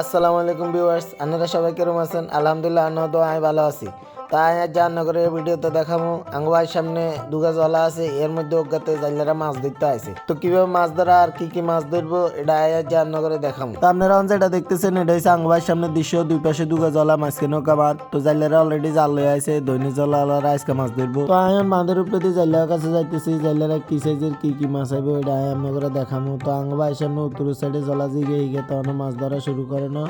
আসসালামু আলাইকুম ভিউয়ার্স, আপনারা সবাই কেরম আছেন? আলহামদুলিল্লাহ আন্ন তো আমি ভালো আছি। তাই আজ জান্ন করে ভিডিওতে দেখামু আঙ্গুয়ার সামনে দুগা জলা আছে, এর মধ্যে অজ্ঞাতে জাইলারা মাছ ধরতে আছে তো কীভাবে মাছ ধরা আর কি কি মাছ ধরবো, এটা আজ জান্ন করে দেখামু তো আপনারা যেটা দেখতেছেন, এটা হচ্ছে আঙ্গুয়ার সামনে দৃশ্য, দুই পাশে দুগা জলা মাঝখানে নৌকা বাঁধ তো জাইলারা অলরেডি জাল লয়ে আছে দৈনিক জলা আলারা আজকে মাছ ধরবো। তো আমি বাঁধের উপরে দিয়ে জাইলার কাছে যাইতেছি, জাইলারা কি সাইজের, কি কি মাছ আইবো, এটা আমি আপনার দেখামু তো আঙ্গুয়ার সামনে উত্তর সাইডে জলা জিগে হিগে তখন মাছ ধরা শুরু করে। না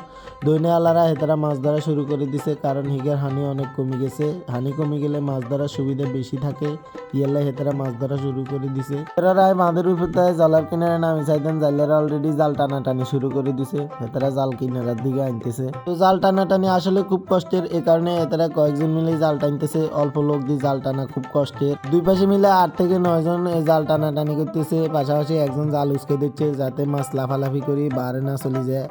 দৈনে আলারা হেতারা মাছ ধরা শুরু করে দিছে, কারণ হিগের হানি অনেক কমে গেছে। হানি কমে গেলে মাছ ধরার সুবিধা বেশি থাকে ইয়াল্লা হেতারা মাছ ধরা শুরু করে দিছে। এরা রায় বাঁধের উপর জালার কিনারে নামে চাইতেন জালেরা অলরেডি জাল টানাটানি শুরু করে দিছে। হেতারা জাল কিনারার দিকে আনতেছে তো জাল টানাটানি আসলে খুব কষ্টের, এ কারণে এতারা কয়েকজন মিলে জাল টানতেছে। অল্প লোক দিয়ে জাল টানা খুব কষ্টের। দুই পাশে মিলে আট থেকে নয় জন জাল টানাটানি করতেছে, পাশাপাশি একজন জাল উসকে দিচ্ছে, যাতে মাছ লাফালাফি করি বারে না চলে যায়।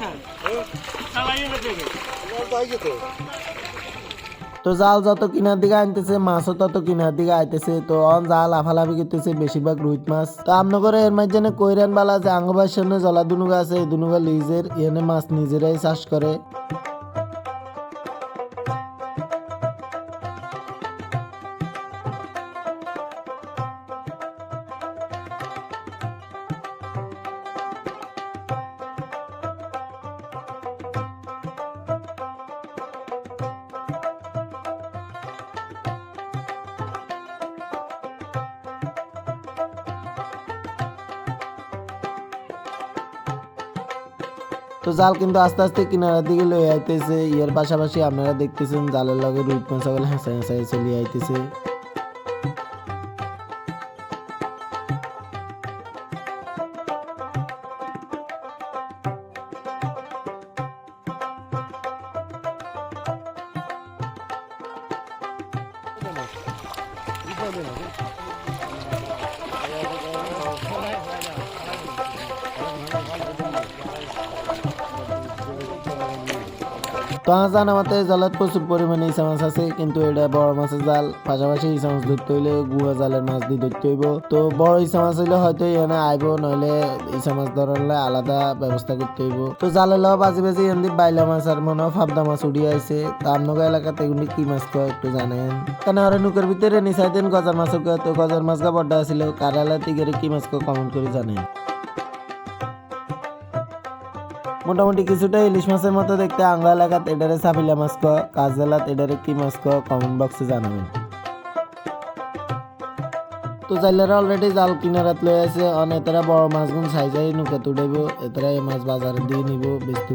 তো জাল যত কিনার দিকে আনতেছে, মাছও তত কিনার দিকে আইতেছে, তো অন জাল আফালাফি করতেছে, বেশিরভাগ রুইত মাছ। তো আপনার এর মাঝখানে কৈরান বালা যে আঙ্গবার সামনে জলা দুনুগা আছে, এই দুনুগা লিজের এনে মাছ নিজেরাই চাষ করে। তো জাল কিন্তু আস্তে আস্তে কিনারের দিকে লয়ে আইতেছে এর পাশাপাশি আপনারা দেখতেছেন জালের লগে মাছগুলো হেঁচা হেঁচাই চলে আইতেছে। তো আমার জানা মতে জালত প্রচুর পরিমাণে ইসা মাছ আছে, কিন্তু এটা বড় মাছের জাল। পাশাপাশি ইসা মাছ ধরতে হইলে গুয়া জালের মাছ দিয়ে ধরতে হইব। তো বড় ইসা মাছ হইলে হয়তো এখানে আইব, নইলে ইসা মাছ ধরলে আলাদা ব্যবস্থা করতে হইব। তো জালের লওয়া বাজি বাজি এমনি বাইলা মাছ আর মনে ফাবদা মাছ উড়ি আইছে। তা আপনার এলাকাতে এগুলি কি মাছ কয় একটু জানেন? কেন আর নুকের ভিতরে নিচাই দেন গজার মাছ তো গজার মাছ গা বড্ডা ছিল কারালা তিগেরে কি মাছ কমেন্ট করে জানেন। মোটামুটি কিছুটা ইলিশ মাছের মতো দেখতে আংলা এলাকাত এটারে সাফিলা মাছ কয় কাজদালাত এটারে কি মাছ কয় কমেন্ট বক্সে জানাবেন। তো জাইলারা অলরেডি জাল কিনারাত লয়ে আছে, অন এতারা বড় মাছগুন সাই যাই নৌকা তুড়াইব এতারা এই মাছ বাজারে দিয়ে নিব বেচতে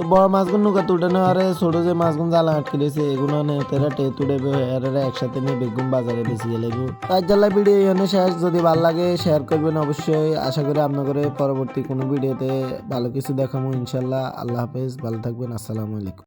তো বড় মাছগুলো নৌকা তুলে নেওয়ারে ছোট যে মাছগুন জ্বালা আটকে দিয়েছে এগুলো নেতে টে তুলে একসাথে নিয়ে বেগুন বাজারে বেশি গেলে তাই জ্বালা ভিডিও এখানে শেষ। যদি ভালো লাগে শেয়ার করবেন অবশ্যই। আশা করি আপনাদের পরবর্তী কোনো ভিডিওতে ভালো কিছু দেখাবো ইনশাল্লাহ। আল্লাহ হাফেজ, ভালো থাকবেন। আসসালামু আলাইকুম।